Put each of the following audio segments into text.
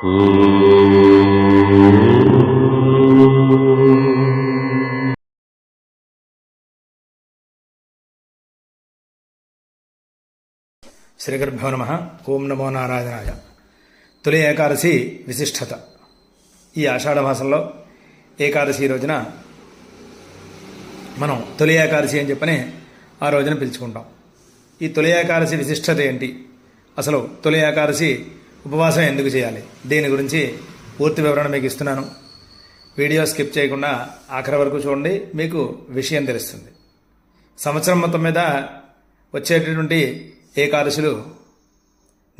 శ్రీగురుభ్యో నమ. ఓం నమో నారాయణాయ. తొలి ఏకాదశి విశిష్టత. ఈ ఆషాఢమాసంలో ఏకాదశి రోజున మనం తొలి ఏకాదశి అని చెప్పని ఆ రోజున పిలుచుకుంటాం. ఈ తొలి ఏకాదశి విశిష్టత ఏంటి? అసలు తొలి ఏకాదశి ఉపవాసం ఎందుకు చేయాలి? దీని గురించి పూర్తి వివరణ మీకు ఇస్తున్నాను. వీడియో స్కిప్ చేయకుండా ఆఖరి వరకు చూడండి మీకు విషయం తెలుస్తుంది. సంవత్సరం మొత్తం మీద వచ్చేటటువంటి ఏకాదశులు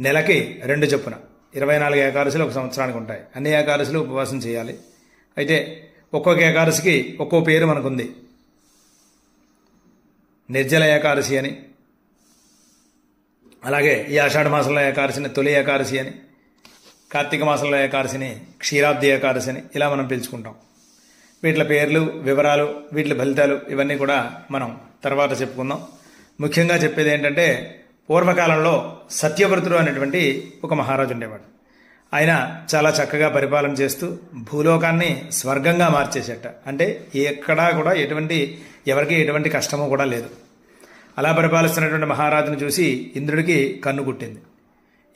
నెలకి రెండు చొప్పున. ఇరవై నాలుగు ఏకాదశులు ఒక సంవత్సరానికి ఉంటాయి. అన్ని ఏకాదశులు ఉపవాసం చేయాలి. అయితే ఒక్కొక్క ఏకాదశికి ఒక్కో పేరు మనకుంది. నిర్జల ఏకాదశి అని. అలాగే ఈ ఆషాఢ మాసంలో ఏకాదశిని తొలి ఏకాదశి అని కార్తీక మాసంలో ఏకాదశిని క్షీరాబ్ది ఏకాదశి అని ఇలా మనం పిలుచుకుంటాం. వీటి పేర్లు వివరాలు వీటి ఫలితాలు ఇవన్నీ కూడా మనం తర్వాత చెప్పుకుందాం. ముఖ్యంగా చెప్పేది ఏంటంటే పూర్వకాలంలో సత్యవ్రతుడు అనేటువంటి ఒక మహారాజు ఉండేవాడు. ఆయన చాలా చక్కగా పరిపాలన చేస్తూ భూలోకాన్ని స్వర్గంగా మార్చేసేట అంటే ఎక్కడా కూడా ఎటువంటి ఎవరికి ఎటువంటి కష్టము కూడా లేదు. అలా పరిపాలిస్తున్నటువంటి మహారాజును చూసి ఇంద్రుడికి కన్ను కుట్టింది.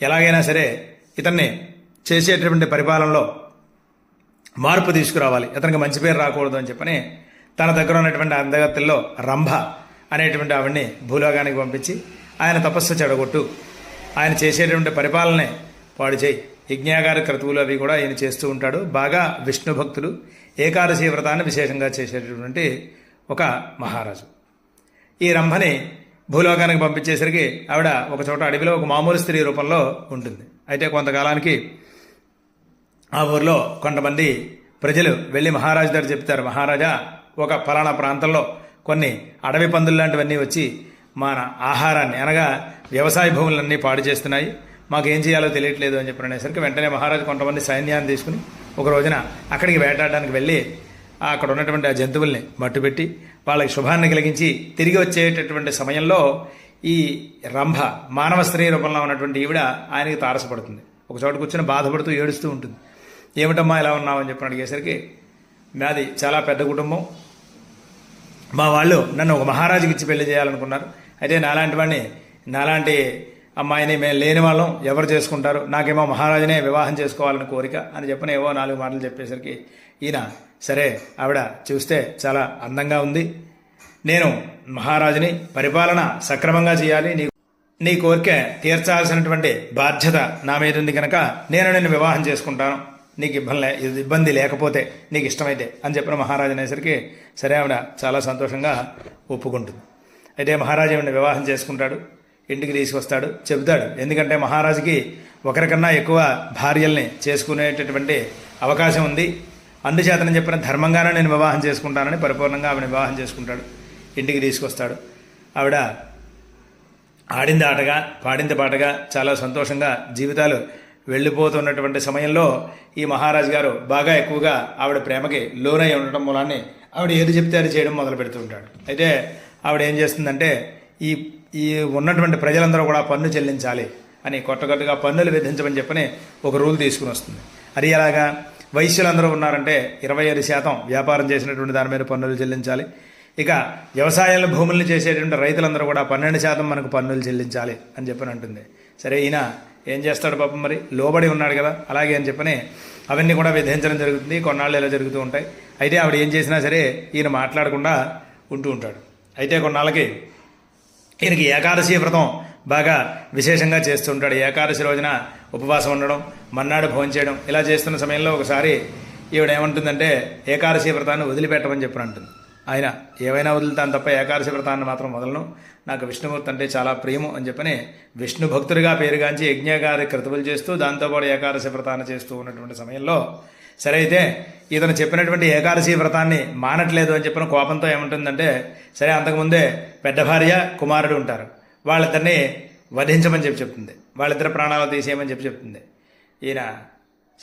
ఎలాగైనా సరే ఇతన్ని చేసేటటువంటి పరిపాలనలో మార్పు తీసుకురావాలి. ఇతనికి మంచి పేరు రాకూడదు అని చెప్పని తన దగ్గర ఉన్నటువంటి అందగత్తుల్లో రంభ అనేటువంటి ఆవిడ్ని భూలోకానికి పంపించి ఆయన తపస్సు చెడగొట్టు ఆయన చేసేటువంటి పరిపాలనే పాడు చేయి. యజ్ఞాగార క్రతువులు అవి కూడా ఆయన చేస్తూ ఉంటాడు. బాగా విష్ణు భక్తులు ఏకాదశి వ్రతాన్ని విశేషంగా చేసేటటువంటి ఒక మహారాజు. ఈ రంభని భూలోకానికి పంపించేసరికి ఆవిడ ఒక చోట అడవిలో ఒక మామూలు స్త్రీ రూపంలో ఉంటుంది. అయితే కొంతకాలానికి ఆ ఊర్లో కొంతమంది ప్రజలు వెళ్ళి మహారాజు దగ్గర చెప్తారు మహారాజా ఒక ఫలానా ప్రాంతంలో కొన్ని అడవి పందులు లాంటివన్నీ వచ్చి మన ఆహారాన్ని అనగా వ్యవసాయ భూములన్నీ పాడు చేస్తున్నాయి. మాకు ఏం చేయాలో తెలియట్లేదు అని చెప్పిన అనేసరికి వెంటనే మహారాజు కొంతమంది సైన్యాన్ని తీసుకుని ఒక రోజున అక్కడికి వేటాడడానికి వెళ్ళి అక్కడ ఉన్నటువంటి ఆ జంతువుల్ని మట్టుపెట్టి వాళ్ళకి శుభాన్ని కలిగించి తిరిగి వచ్చేటటువంటి సమయంలో ఈ రంభ మానవ స్త్రీ రూపంలో ఉన్నటువంటి ఈవిడ ఆయనకి తారసపడుతుంది. ఒక చోట కూర్చొని బాధపడుతూ ఏడుస్తూ ఉంటుంది. ఏమిటమ్మా ఇలా ఉన్నావని చెప్పి అడిగేసరికి నాది చాలా పెద్ద కుటుంబం. మా వాళ్ళు నన్ను ఒక మహారాజుకి ఇచ్చి పెళ్ళి చేయాలనుకున్నారు. అయితే నాలాంటి వాడిని నాలాంటి అమ్మాయిని మేము లేని వాళ్ళం ఎవరు చేసుకుంటారు? నాకేమో మహారాజునే వివాహం చేసుకోవాలని కోరిక అని చెప్పిన ఏవో నాలుగు మాటలు చెప్పేసరికి ఈయన సరే ఆవిడ చూస్తే చాలా అందంగా ఉంది. నేను మహారాజుని పరిపాలన సక్రమంగా చేయాలి. నీ నీ కోరిక తీర్చాల్సినటువంటి బాధ్యత నా మీద ఉంది కనుక నేను నేను వివాహం చేసుకుంటాను. నీకు ఇబ్బంది ఇబ్బంది లేకపోతే నీకు ఇష్టమైతే అని చెప్పిన మహారాజు అనేసరికి సరే ఆవిడ చాలా సంతోషంగా ఒప్పుకుంటుంది. అయితే మహారాజు ఆవిడ వివాహం చేసుకుంటాడు. ఇంటికి తీసుకొస్తాడు చెబుతాడు. ఎందుకంటే మహారాజుకి ఒకరికన్నా ఎక్కువ భార్యల్ని చేసుకునేటటువంటి అవకాశం ఉంది. అందుచేతనని చెప్పిన ధర్మంగానే నేను వివాహం చేసుకుంటానని పరిపూర్ణంగా ఆవిడ వివాహం చేసుకుంటాడు. ఇంటికి తీసుకొస్తాడు. ఆవిడ ఆడింది ఆటగా పాడింది పాటగా చాలా సంతోషంగా జీవితాలు వెళ్ళిపోతున్నటువంటి సమయంలో ఈ మహారాజు గారు బాగా ఎక్కువగా ఆవిడ ప్రేమకి లోనై ఉండటం మూలాన్ని ఆవిడ ఏది చెప్తే అది చేయడం మొదలు పెడుతుంటాడు అయితే ఆవిడ ఏం చేస్తుందంటే ఈ ఈ ఉన్నటువంటి ప్రజలందరూ కూడా పన్ను చెల్లించాలి అని కొట్టగట్టుగా పన్నులు విధించమని చెప్పని ఒక రూల్ తీసుకుని వస్తుంది. అది ఎలాగా? వైశ్యులందరూ ఉన్నారంటే ఇరవై ఐదు శాతం వ్యాపారం చేసినటువంటి దాని మీద పన్నులు చెల్లించాలి. ఇక వ్యవసాయంలో భూములను చేసేటువంటి రైతులందరూ కూడా పన్నెండు శాతం మనకు పన్నులు చెల్లించాలి అని చెప్పని అంటుంది. సరే ఈయన ఏం చేస్తాడు పాపం మరి? లోబడి ఉన్నాడు కదా అలాగే అని చెప్పని అవన్నీ కూడా విధించడం జరుగుతుంది. కొన్నాళ్ళు ఇలా జరుగుతూ ఉంటాయి. అయితే ఆవిడ ఏం చేసినా సరే ఈయన మాట్లాడకుండా ఉంటూ ఉంటాడు. అయితే కొన్నాళ్ళకి ఈయనకి ఏకాదశి వ్రతం బాగా విశేషంగా చేస్తుంటాడు. ఏకాదశి రోజున ఉపవాసం ఉండడం మన్నాడు భోజనం చేయడం ఇలా చేస్తున్న సమయంలో ఒకసారి ఈవిడ ఏమంటుందంటే ఏకాదశి వ్రతాన్ని వదిలిపెట్టమని చెప్పని అంటుంది. ఆయన ఏవైనా వదులుతాను తప్ప ఏకాదశి వ్రతాన్ని మాత్రం వదలను. నాకు విష్ణుమూర్తి అంటే చాలా ప్రియము అని చెప్పని విష్ణు భక్తుడిగా పేరుగాంచి యజ్ఞగారి క్రతువులు చేస్తూ దాంతోపాటు ఏకాదశి వ్రతాన్ని చేస్తూ ఉన్నటువంటి సమయంలో సరే అయితే ఇతను చెప్పినటువంటి ఏకాదశి వ్రతాన్ని మానట్లేదు అని చెప్పిన కోపంతో ఏముంటుందంటే సరే అంతకుముందే పెద్ద భార్య కుమారుడు ఉంటారు. వాళ్ళిద్దరిని వధించమని చెప్పి చెప్తుంది. వాళ్ళిద్దరి ప్రాణాలు తీసేయమని చెప్పి చెప్తుంది. ఈయన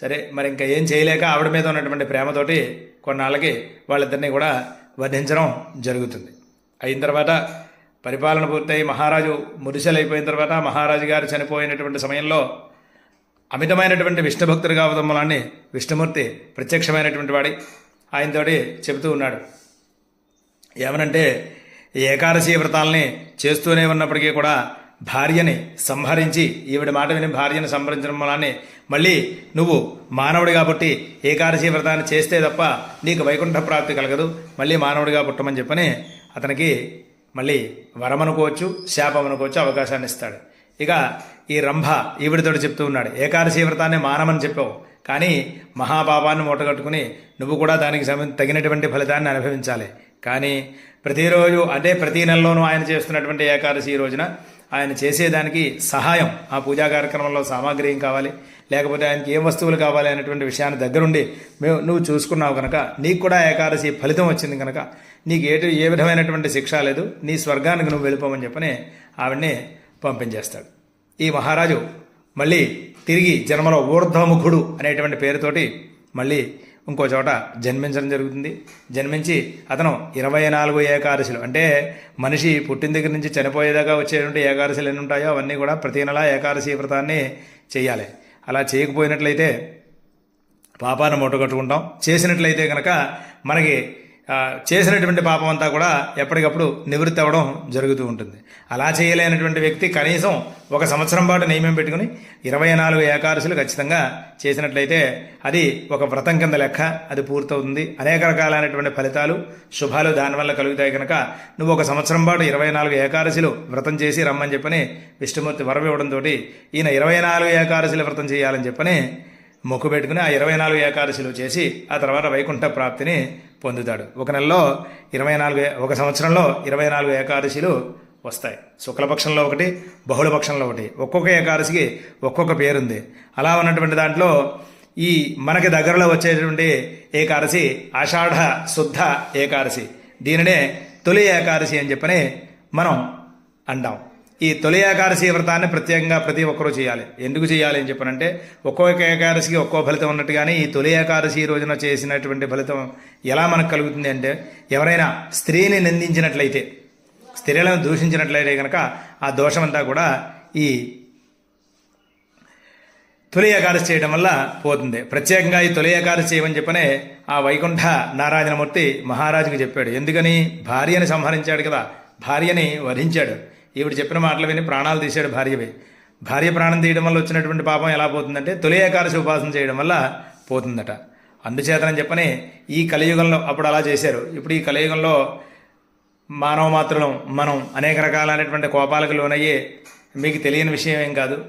సరే మరి ఇంకా ఏం చేయలేక ఆవిడ మీద ఉన్నటువంటి ప్రేమతోటి కొన్నాళ్ళకి వాళ్ళిద్దరిని కూడా వధించడం జరుగుతుంది. అయిన తర్వాత పరిపాలన పూర్తయి మహారాజు మురిసెలైపోయిన తర్వాత మహారాజు గారు చనిపోయినటువంటి సమయంలో అమితమైనటువంటి విష్ణు భక్తుడు కావడం వలన విష్ణుమూర్తి ప్రత్యక్షమైనటువంటి వాడి ఆయనతోటి చెబుతూ ఉన్నాడు. ఏమనంటే ఏకాదశి వ్రతాలని చేస్తూనే ఉన్నప్పటికీ కూడా భార్యని సంహరించి ఈవిడ మాట విని భార్యను సంహరించడం వలన మళ్ళీ నువ్వు మానవుడు కాబట్టి ఏకాదశి వ్రతాన్ని చేస్తే తప్ప నీకు వైకుంఠ ప్రాప్తి కలగదు. మళ్ళీ మానవుడిగా పుట్టమని చెప్పని అతనికి మళ్ళీ వరం అనుకోవచ్చు శాపం అనుకోవచ్చు అవకాశాన్ని ఇస్తాడు. ఇక ఈ రంభ ఈవిడితోటి చెప్తూ ఉన్నాడు. ఏకాదశి వ్రతాన్ని మానమని చెప్పావు. కానీ మహాపాపాన్ని మూటగట్టుకుని నువ్వు కూడా దానికి సమ- తగినటువంటి ఫలితాన్ని అనుభవించాలి. కానీ ప్రతిరోజు అదే ప్రతి నెలలోనూ ఆయన చేస్తున్నటువంటి ఏకాదశి రోజున ఆయన చేసేదానికి సహాయం ఆ పూజా కార్యక్రమంలో సామాగ్రి ఏం కావాలి లేకపోతే ఆయనకి ఏ వస్తువులు కావాలి అనేటువంటి విషయాన్ని దగ్గరుండి మేము నువ్వు చూసుకున్నావు కనుక నీకు కూడా ఏకాదశి ఫలితం వచ్చింది కనుక నీకు ఏ ఏ విధమైనటువంటి శిక్ష లేదు నీ స్వర్గానికి నువ్వు వెళ్ళిపోమని చెప్పని ఆవిడ్ని పంపించేస్తాడు. ఈ మహారాజు మళ్ళీ తిరిగి జన్మలో ఊర్ధ్వముఖుడు అనేటువంటి పేరుతోటి మళ్ళీ ఇంకో చోట జన్మించడం జరుగుతుంది. జన్మించి అతను ఇరవై నాలుగు ఏకాదశులు. అంటే మనిషి పుట్టిన దగ్గర నుంచి చనిపోయేదాకా వచ్చేటువంటి ఏకాదశులు ఎన్ని ఉంటాయో అవన్నీ కూడా ప్రతి నెల ఏకాదశి వ్రతాన్ని చేయాలి. అలా చేయకపోయినట్లయితే పాపాన్ని మూటగట్టుకుంటాం. చేసినట్లయితే కనుక మనకి చేసినటువంటి పాపం అంతా కూడా ఎప్పటికప్పుడు నివృత్తి అవ్వడం జరుగుతూ ఉంటుంది. అలా చేయలేనటువంటి వ్యక్తి కనీసం ఒక సంవత్సరం పాటు నియమం పెట్టుకుని ఇరవై నాలుగు ఏకాదశులు ఖచ్చితంగా చేసినట్లయితే అది ఒక వ్రతం కింద లెక్క అది పూర్తవుతుంది. అనేక రకాలైనటువంటి ఫలితాలు శుభాలు దానివల్ల కలుగుతాయి కనుక నువ్వు ఒక సంవత్సరం పాటు ఇరవై నాలుగు ఏకాదశులు వ్రతం చేసి రమ్మని చెప్పని విష్ణుమూర్తి వరం ఇవ్వడంతో ఈయన ఇరవై నాలుగు ఏకాదశులు వ్రతం చేయాలని చెప్పని మొక్కు పెట్టుకుని ఆ ఇరవై నాలుగు ఏకాదశులు చేసి ఆ తర్వాత వైకుంఠ ప్రాప్తిని పొందుతాడు. ఒక నెలలో ఇరవై నాలుగు ఒక సంవత్సరంలో ఇరవై నాలుగు ఏకాదశిలు వస్తాయి. శుక్లపక్షంలో ఒకటి బహుళపక్షంలో ఒకటి. ఒక్కొక్క ఏకాదశికి ఒక్కొక్క పేరుంది. అలా ఉన్నటువంటి దాంట్లో ఈ మనకి దగ్గరలో వచ్చేటువంటి ఏకాదశి ఆషాఢ శుద్ధ ఏకాదశి. దీనినే తొలి ఏకాదశి అని చెప్పని మనం అంటాం. ఈ తొలి ఏకాదశి వ్రతాన్ని ప్రత్యేకంగా ప్రతి ఒక్కరూ చేయాలి. ఎందుకు చేయాలి అని చెప్పనంటే ఒక్కొక్క ఏకాదశికి ఒక్కో ఫలితం ఉన్నట్టుగానే ఈ తొలి ఏకాదశి రోజున చేసినటువంటి ఫలితం ఎలా మనకు కలుగుతుంది అంటే ఎవరైనా స్త్రీని నిందించినట్లయితే స్త్రీలను దూషించినట్లయితే కనుక ఆ దోషమంతా కూడా ఈ తొలి ఏకాదశి చేయడం వల్ల పోతుంది. ప్రత్యేకంగా ఈ తొలి ఏకాదశి చేయమని చెప్పనే ఆ వైకుంఠ నారాయణమూర్తి మహారాజుకి చెప్పాడు. ఎందుకని? భార్యని సంహరించాడు కదా. భార్యని వధించాడు. ఈవిడ చెప్పిన మాటలు విని ప్రాణాలు తీశాడు భార్యవి. భార్య ప్రాణం తీయడం వల్ల వచ్చినటువంటి పాపం ఎలా పోతుందంటే తొలి ఏకాదశి ఉపాసన చేయడం వల్ల పోతుందట. అందుచేతనని చెప్పని ఈ కలియుగంలో అప్పుడు అలా చేశారు. ఇప్పుడు ఈ కలియుగంలో మానవ మాత్రం మనం అనేక రకాలైనటువంటి కోపాలకు లోనయ్యే మీకు తెలియని విషయం ఏం కాదు.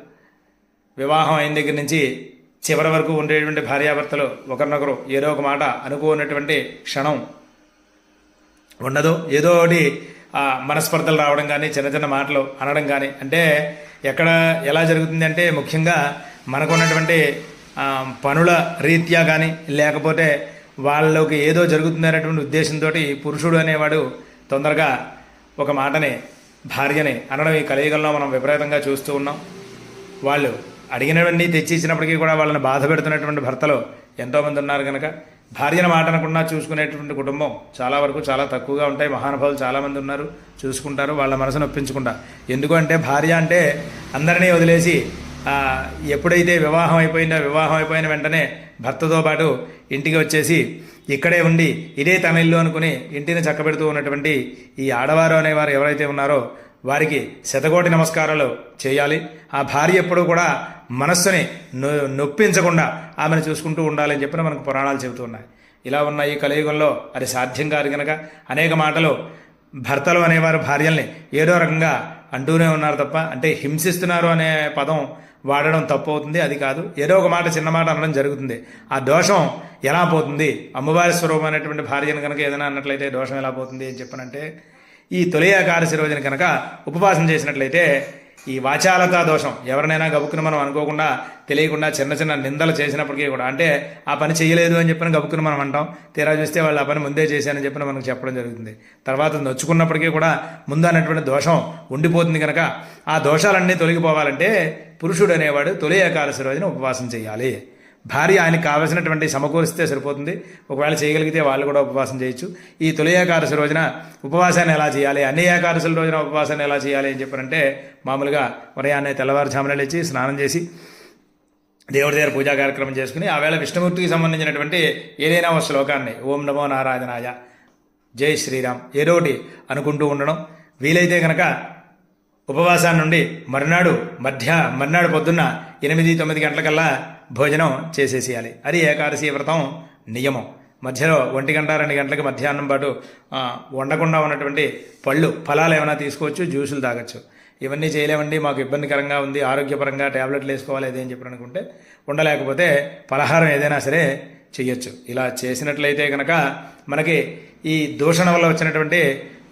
వివాహం అయిన దగ్గర నుంచి చివరి వరకు ఉండేటువంటి భార్యాభర్తలు ఒకరినొకరు ఏదో ఒక మాట అనుకోనటువంటి క్షణం ఉండదు ఏదో ఒకటి మనస్పర్ధలు రావడం కానీ చిన్న చిన్న మాటలు అనడం కానీ అంటే ఎక్కడ ఎలా జరుగుతుంది అంటే ముఖ్యంగా మనకున్నటువంటి ఉన్నటువంటి పనుల రీత్యా కానీ లేకపోతే వాళ్ళకి ఏదో జరుగుతుంది అనేటువంటి ఉద్దేశంతో పురుషుడు అనేవాడు తొందరగా ఒక మాటని భార్యని అనడం ఈ కలియుగంలో మనం విపరీతంగా చూస్తూ ఉన్నాం. వాళ్ళు అడిగినవన్నీ తెచ్చి ఇచ్చినప్పటికీ కూడా వాళ్ళని బాధ పెడుతున్నటువంటి భర్తలు ఎంతోమంది ఉన్నారు కనుక భార్యను మాట అనకుండా చూసుకునేటువంటి కుటుంబం చాలా వరకు చాలా తక్కువగా ఉంటాయి. మహానుభావులు చాలామంది ఉన్నారు. చూసుకుంటారు. వాళ్ళ మనసును ఒప్పించుకుంటా ఎందుకు అంటే భార్య అంటే అందరినీ వదిలేసి ఎప్పుడైతే వివాహం అయిపోయిందో వివాహం అయిపోయిన వెంటనే భర్తతో పాటు ఇంటికి వచ్చేసి ఇక్కడే ఉండి ఇదే తన ఇల్లు అనుకుని ఇంటిని చక్కబెడుతూ ఉన్నటువంటి ఈ ఆడవారు అనేవారు ఎవరైతే ఉన్నారో వారికి శతకోటి నమస్కారాలు చేయాలి. ఆ భార్య ఎప్పుడూ కూడా మనస్సుని నొ- నొప్పించకుండా ఆమెను చూసుకుంటూ ఉండాలని చెప్పిన మనకు పురాణాలు చెబుతూ ఉన్నాయి. ఇలా ఉన్న ఈ కలియుగంలో అది సాధ్యం కాదు కనుక అనేక మాటలు భర్తలు అనేవారు భార్యల్ని ఏదో రకంగా అంటూనే ఉన్నారు తప్ప అంటే హింసిస్తున్నారు అనే పదం వాడడం తప్పు అవుతుంది అది కాదు. ఏదో ఒక మాట చిన్న మాట అనడం జరుగుతుంది. ఆ దోషం ఎలా పోతుంది? అమ్మవారి స్వరూపం అనేటువంటి భార్యను కనుక ఏదైనా అన్నట్లయితే దోషం ఎలా పోతుంది అని చెప్పనంటే ఈ తొలి ఏకాదశి రోజున కనుక ఉపవాసం చేసినట్లయితే ఈ వాచాలతా దోషం. ఎవరినైనా గబుక్కుని మనం అనుకోకుండా తెలియకుండా చిన్న చిన్న నిందలు చేసినప్పటికీ కూడా అంటే ఆ పని చేయలేదు అని చెప్పిన గబుక్కుని మనం అంటాం. తీరా చూస్తే వాళ్ళు ఆ పని ముందే చేశానని చెప్పిన మనకు చెప్పడం జరుగుతుంది. తర్వాత నొచ్చుకున్నప్పటికీ కూడా ముందు అన్నటువంటి దోషం ఉండిపోతుంది కనుక ఆ దోషాలన్నీ తొలగిపోవాలంటే పురుషుడు అనేవాడు తొలి ఏకాదశి రోజున ఉపవాసం చేయాలి. భార్య ఆయనకు కావలసినటువంటి సమకూరిస్తే సరిపోతుంది. ఒకవేళ చేయగలిగితే వాళ్ళు కూడా ఉపవాసం చేయొచ్చు. ఈ తొలి ఏకాదశి రోజున ఉపవాసాన్ని ఎలా చేయాలి? అన్ని ఏకాదశుల రోజున ఉపవాసాన్ని ఎలా చేయాలి అని చెప్పారంటే మామూలుగా ఉదయాన్నే తెల్లవారుజామున లేచి స్నానం చేసి దేవుడి దగ్గర పూజా కార్యక్రమం చేసుకుని ఆ వేళ విష్ణుమూర్తికి సంబంధించినటువంటి ఏదైనా ఒక శ్లోకాన్ని ఓం నమో నారాయణాయ జై శ్రీరామ్ ఏదోటి అనుకుంటూ ఉండడం వీలైతే కనుక ఉపవాసాన్ని నుండి మర్నాడు మధ్య మర్నాడు పొద్దున్న ఎనిమిది తొమ్మిది గంటలకల్లా భోజనం చేసేసేయాలి. అది ఏకాదశి వ్రతం నియమం. మధ్యలో ఒంటి గంట రెండు గంటలకు మధ్యాహ్నం పాటు వండకుండా ఉన్నటువంటి పళ్ళు ఫలాలు ఏమైనా తీసుకోవచ్చు జ్యూసులు తాగొచ్చు. ఇవన్నీ చేయలేమండి మాకు ఇబ్బందికరంగా ఉంది ఆరోగ్యపరంగా ట్యాబ్లెట్లు వేసుకోవాలి అదే అని అనుకుంటే ఉండలేకపోతే పలహారం ఏదైనా సరే చెయ్యొచ్చు. ఇలా చేసినట్లయితే కనుక మనకి ఈ దూషణ వల్ల వచ్చినటువంటి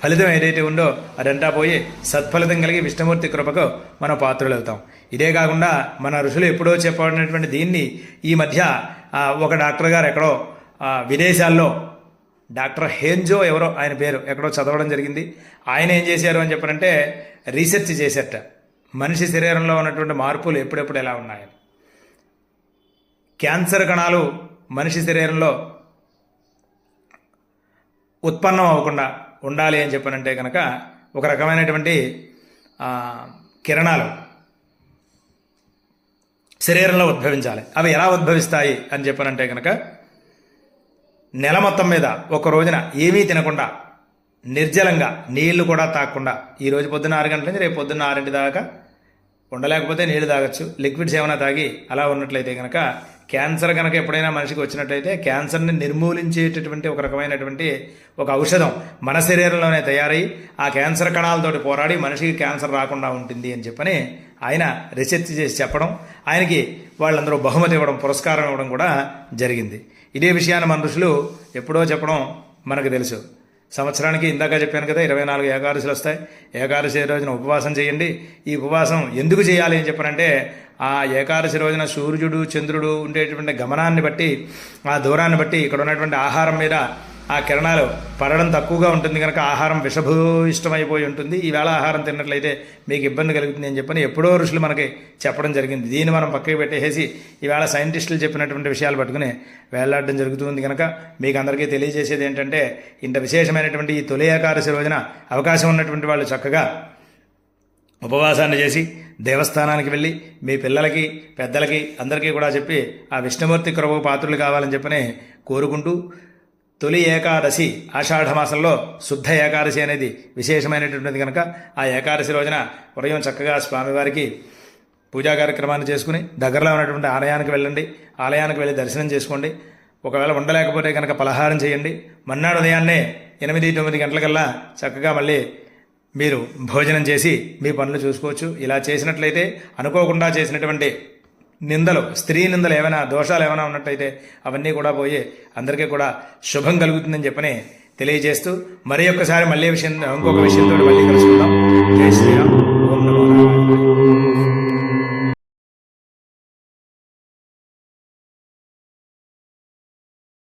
ఫలితం ఏదైతే ఉందో అదంతా పోయి సత్ఫలితం కలిగి విష్ణుమూర్తి కృపకు మనం పాత్రులవుతాం. ఇదే కాకుండా మన ఋషులు ఎప్పుడో చెప్పబడినటువంటి దీన్ని ఈ మధ్య ఒక డాక్టర్ గారు ఎక్కడో విదేశాల్లో డాక్టర్ హేంజో ఎవరో ఆయన పేరు ఎక్కడో చదవడం జరిగింది. ఆయన ఏం చేశారు అని చెప్పనంటే రీసెర్చ్ చేశారట. మనిషి శరీరంలో ఉన్నటువంటి మార్పులు ఎప్పుడెప్పుడు ఎలా ఉన్నాయని క్యాన్సర్ కణాలు మనిషి శరీరంలో ఉత్పన్నం అవ్వకుండా ఉండాలి అని చెప్పనంటే కనుక ఒక రకమైనటువంటి కిరణాలు శరీరంలో ఉద్భవించాలి. అవి ఎలా ఉద్భవిస్తాయి అని చెప్పనంటే కనుక నెల మొత్తం మీద ఒక రోజున ఏమీ తినకుండా నిర్జలంగా నీళ్ళు కూడా తాగకుండా ఈ రోజు పొద్దున్న ఆరు గంటల నుంచి రేపు పొద్దున్న ఆరింటి దాకా ఉండలేకపోతే నీళ్ళు తాగొచ్చు. లిక్విడ్స్ ఏమైనా తాగి అలా ఉన్నట్లయితే కనుక క్యాన్సర్ కనుక ఎప్పుడైనా మనిషికి వచ్చినట్టయితే క్యాన్సర్ని నిర్మూలించేటటువంటి ఒక రకమైనటువంటి ఒక ఔషధం మన శరీరంలోనే తయారై ఆ క్యాన్సర్ కణాలతోటి పోరాడి మనిషికి క్యాన్సర్ రాకుండా ఉంటుంది అని చెప్పని ఆయన రీసెర్చ్ చేసి చెప్పడం ఆయనకి వాళ్ళందరూ బహుమతి ఇవ్వడం పురస్కారం ఇవ్వడం కూడా జరిగింది. ఇదే విషయాన్ని మన ఋషులు ఎప్పుడో చెప్పడం మనకు తెలుసు. సంవత్సరానికి ఇందాక చెప్పాను కదా ఇరవై నాలుగు ఏకాదశులు వస్తాయి. ఏకాదశి రోజున ఉపవాసం చేయండి. ఈ ఉపవాసం ఎందుకు చేయాలి అని చెప్పనంటే ఆ ఏకాదశి రోజున సూర్యుడు చంద్రుడు ఉండేటువంటి గమనాన్ని బట్టి ఆ దూరాన్ని బట్టి ఇక్కడ ఉన్నటువంటి ఆహారం మీద ఆ కిరణాలు పడడం తక్కువగా ఉంటుంది కనుక ఆహారం విషభూయిష్టమైపోయి ఉంటుంది. ఈవేళ ఆహారం తిన్నట్లయితే మీకు ఇబ్బంది కలుగుతుంది అని చెప్పని ఎప్పుడో ఋషులు మనకి చెప్పడం జరిగింది. దీన్ని మనం పక్కకి పెట్టేసి ఈవేళ సైంటిస్టులు చెప్పినటువంటి విషయాలు పట్టుకుని వేలాడడం జరుగుతుంది కనుక మీకు అందరికీ తెలియజేసేది ఏంటంటే ఇంత విశేషమైనటువంటి ఈ తొలి ఏకాదశి రోజున అవకాశం ఉన్నటువంటి వాళ్ళు చక్కగా ఉపవాసాన్ని చేసి దేవస్థానానికి వెళ్ళి మీ పిల్లలకి పెద్దలకి అందరికీ కూడా చెప్పి ఆ విష్ణుమూర్తి కృపకు పాత్రులు కావాలని చెప్పని కోరుకుంటూ తొలి ఏకాదశి ఆషాఢమాసంలో శుద్ధ ఏకాదశి అనేది విశేషమైనటువంటిది కనుక ఆ ఏకాదశి రోజున ఉదయం చక్కగా స్వామివారికి పూజా కార్యక్రమాన్ని చేసుకుని దగ్గరలో ఉన్నటువంటి ఆలయానికి వెళ్ళండి. ఆలయానికి వెళ్ళి దర్శనం చేసుకోండి. ఒకవేళ ఉండలేకపోతే కనుక పలహారం చేయండి. మన్నాడు ఉదయాన్నే ఎనిమిది తొమ్మిది గంటలకల్లా చక్కగా మళ్ళీ మీరు భోజనం చేసి మీ పనులు చూసుకోవచ్చు. ఇలా చేసినట్లయితే అనుకోకుండా చేసినటువంటి నిందలు స్త్రీ నిందలు ఏమైనా దోషాలు ఏమైనా ఉన్నట్టయితే అవన్నీ కూడా పోయి అందరికీ కూడా శుభం కలుగుతుందని చెప్పని తెలియజేస్తూ మరి ఒక్కసారి మళ్ళీ విషయం ఇంకొక విషయంతో మళ్ళీ కలుసుకుందాం. జై శ్రీరామ్.